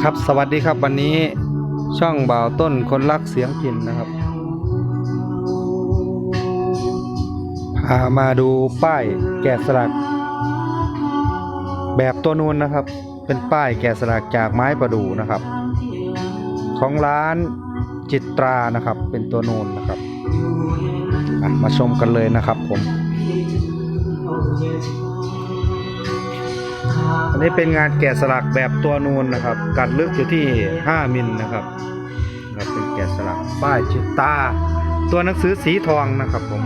ครับสวัสดีครับวันนี้ช่องบ่าวต้นคนรักเสียงพินนะครับ พามาดูป้ายแกะสลัก แบบตัวนูนนะครับ เป็นป้ายแกะสลักจากไม้ประดู่นะครับ ของร้านจิตรานะครับ เป็นตัวนูนนะครับมาชมกันเลยนะครับผม อันนี้เป็นงานแกะสลักแบบตัวนูนนะครับ กัดลึกอยู่ที่ 5 มิลนะครับนะครับเป็นแกะสลักป้ายจิตตา ตัวหนังสือสีทองนะครับผม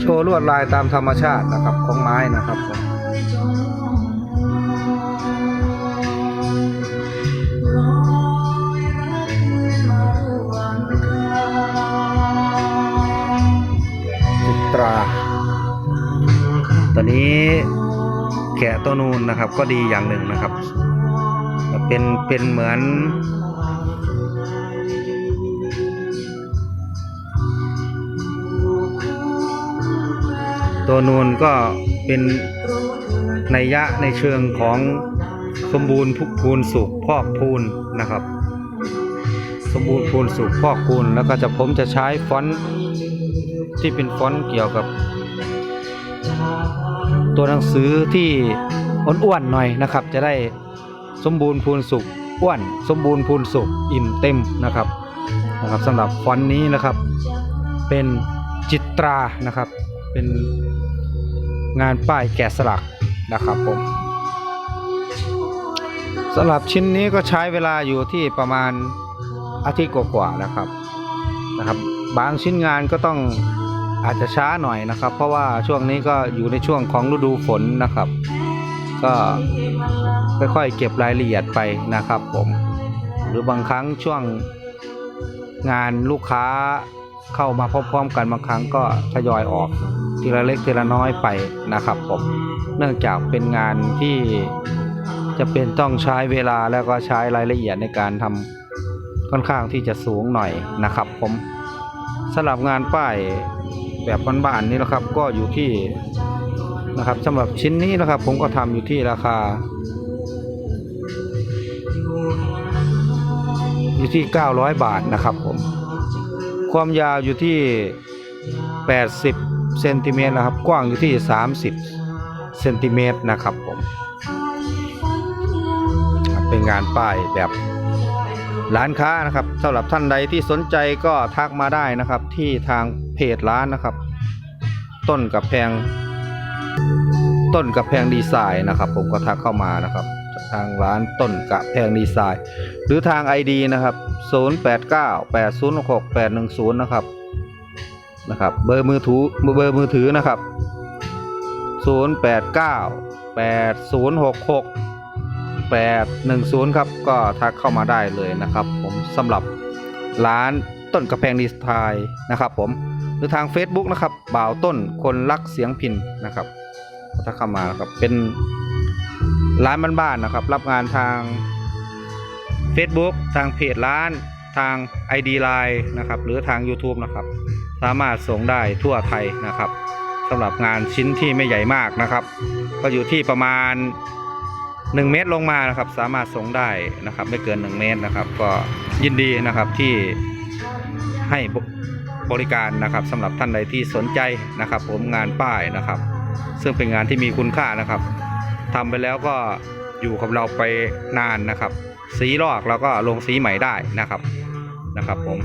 โชว์ลวดลายตามธรรมชาตินะครับของไม้นะครับผมจิตรา อนนี้แกะตัวนูนนะครับก็ดีอย่างหนึ่งนะครับ เป็นเป็นเหมือน ตัวนูนก็เป็นในยยะในเชิงของสมบูรณ์พุพูนสุขพอกพูนนะครับ สมบูรณ์พูนสุขพอกพูนแล้วก็จะผมจะใช้ฟอนต์ที่เป็นฟอนต์เกี่ยวกับ ตัวหนังสือที่อ้วนๆหน่อยนะครับ จะได้สมบูรณ์พูนสุขอ้วนสมบูรณ์พูนสุขอิ่มเต็มนะครับนะครับสำหรับฟอนต์นี้นะครับ เป็นจิตรานะครับ เป็นงานป้ายแกะสลักนะครับผมสำหรับชิ้นนี้ก็ใช้เวลาอยู่ที่ประมาณอาทิตย์กว่าๆนะครับนะครับ บางชิ้นงานก็ต้อง อาจจะช้าหน่อยนะครับ เพราะว่าช่วงนี้ก็อยู่ในช่วงของฤดูฝนนะครับ ก็ค่อยๆเก็บรายละเอียดไปนะครับผมหรือบางครั้งช่วงงานลูกค้าเข้ามาพร้อมๆกันบางครั้งก็ทยอยออกทีละเล็กทีละน้อยไปนะครับผมเนื่องจากเป็นงานที่จะเป็นต้องใช้เวลาแล้วก็ใช้รายละเอียดในการทำค่อนข้างที่จะสูงหน่อยนะครับผมสำหรับงานป้าย แบบบ้านๆนี่นะครับ ก็อยู่ที่นะครับสำหรับชิ้นนี้นะครับ ผมก็ทำอยู่ที่ราคา อยู่ที่ 900 บาทนะครับผมความยาวอยู่ที่ 80เซนติเมตรนะครับ กว้างอยู่ที่ 30เซนติเมตรนะครับผมเป็นงานป้ายแบบ ร้านค้านะครับสำหรับท่านใดที่สนใจก็ทักมาได้นะครับ ที่ทางเพจร้านนะครับ ต้นกับแพง ต้นกับแพงดีไซน์นะครับ ผมก็ทักเข้ามานะครับ ทางร้านต้นกับแพงดีไซน์ หรือทาง ID นะครับ 0898066810 นะครับนะครับ เบอร์มือถือเบอร์มือถือนะครับ 0898066 0810 ครับ ก็ทักเข้ามาได้เลยนะครับ ผมสำหรับร้านต้นกระแพงดีสไซน์นะครับ ผมหรือทาง Facebook นะครับบ่าวต้นคนรักเสียงพินนะครับถ้าเข้ามานะครับเป็นร้านบ้านๆนะครับ รับงานทาง Facebook ทางเพจร้านทาง ID Line นะครับหรือทาง YouTube นะครับ สามารถส่งได้ทั่วไทยนะครับสำหรับงานชิ้นที่ไม่ใหญ่มากนะครับ ก็อยู่ที่ประมาณ 1 เมตรลงมานะครับ สามารถส่งได้นะครับ ไม่เกิน 1 เมตรนะครับ ก็ยินดีนะครับที่ให้บริการนะครับสำหรับท่านใดที่สนใจนะครับ ผมงานป้ายนะครับ ซึ่งเป็นงานที่มีคุณค่านะครับทำไปแล้วก็อยู่กับเราไปนานนะครับ สีลอกเราก็ลงสีใหม่ได้นะครับนะครับผม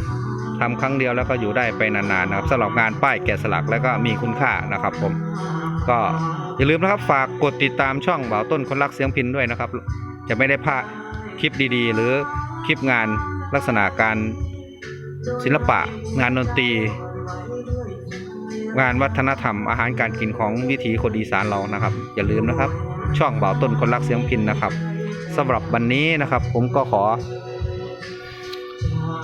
ทำครั้งเดียวแล้วก็อยู่ได้ไปนานๆนะครับสำหรับงานป้ายแกะสลักแล้วก็มีคุณค่านะครับ ผมก็ อย่าลืมนะครับ ฝากกดติดตามช่องบ่าวต้นคนรักเสียงพินด้วยนะครับ จะไม่ได้พลาดคลิปดีๆ หรือคลิปงานลักษณะการศิลปะ งานดนตรี งานวัฒนธรรมอาหารการกินของวิถีคนอีสานเรานะครับ อย่าลืมนะครับ ช่องบ่าวต้นคนรักเสียงพินนะครับสำหรับวันนี้นะครับ ผมก็ขอ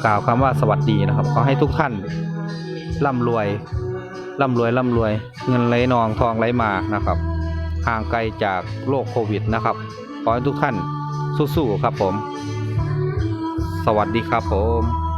กล่าวคำว่าสวัสดีนะครับ ขอให้ทุกท่านร่ำรวย ร่ำรวยร่ำรวย เงินไหลนองทองไหลมานะครับห่างไกลจากโรคโควิดนะครับขอให้ทุกท่านสู้ๆครับผม สวัสดีครับผม